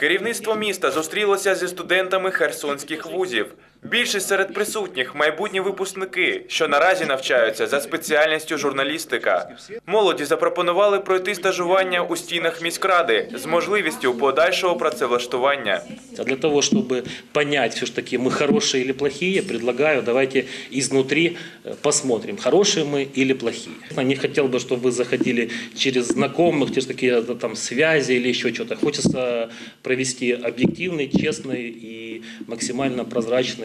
Керівництво міста зустрілося зі студентами херсонських вузів. Більшість серед присутніх майбутні випускники, що наразі навчаються за спеціальністю журналістика. Молоді запропонували пройти стажування у стінах міськради з можливістю подальшого працевлаштування. А для того, чтобы понять, все ж таки мы хорошие или плохие, предлагаю, давайте изнутри э, посмотрим, хорошие мы или плохие. Я Не хотел бы, чтобы вы заходили через знакомых, через какие-то там связи или еще что-то. Хочется провести объективный, честный и максимально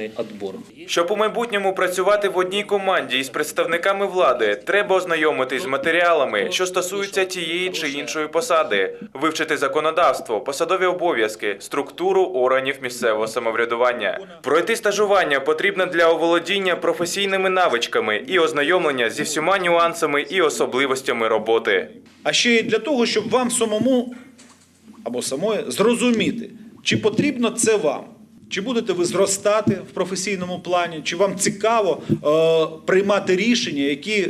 прозрачный отбор. Щоб у майбутньому працювати в одній команді із представниками влади, треба ознайомитись з матеріалами, що стосуються тієї чи іншої посади, вивчити законодавство, посадові обов'язки, структуру органів місцевого самоврядування. Пройти стажування потрібно для оволодіння професійними навичками і ознайомлення зі всіма нюансами і особливостями роботи. а ще й для того, щоб вам самому або самої зрозуміти, чи потрібно це вам. Чи будете ви зростати в професійному плані, чи вам цікаво е, приймати рішення, які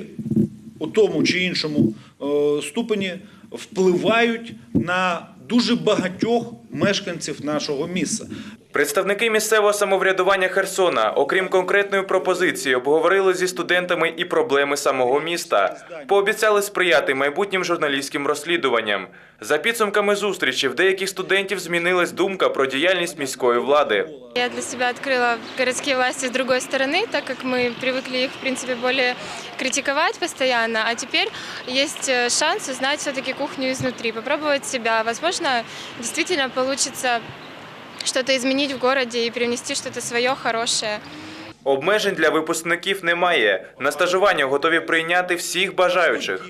у тому чи іншому е, ступені впливають на дуже багатьох мешканців нашого міста. Представники місцевого самоврядування Херсона, окрім конкретної пропозиції, обговорили зі студентами і проблеми самого міста. Пообіцяли сприяти майбутнім журналістським розслідуванням. За підсумками зустрічі, в деяких студентів змінилась думка про діяльність міської влади. Я для себя открыла городские власти с другой стороны, так как мы привыкли их, в принципе, более критиковать постоянно, а теперь есть э, шанс узнать все-таки кухню изнутри, попробовать себя. Возможно, действительно получится что-то изменить в городе и привнести что-то свое хорошее. Обмежень для випускників немає. На стажування готові прийняти всіх бажаючих.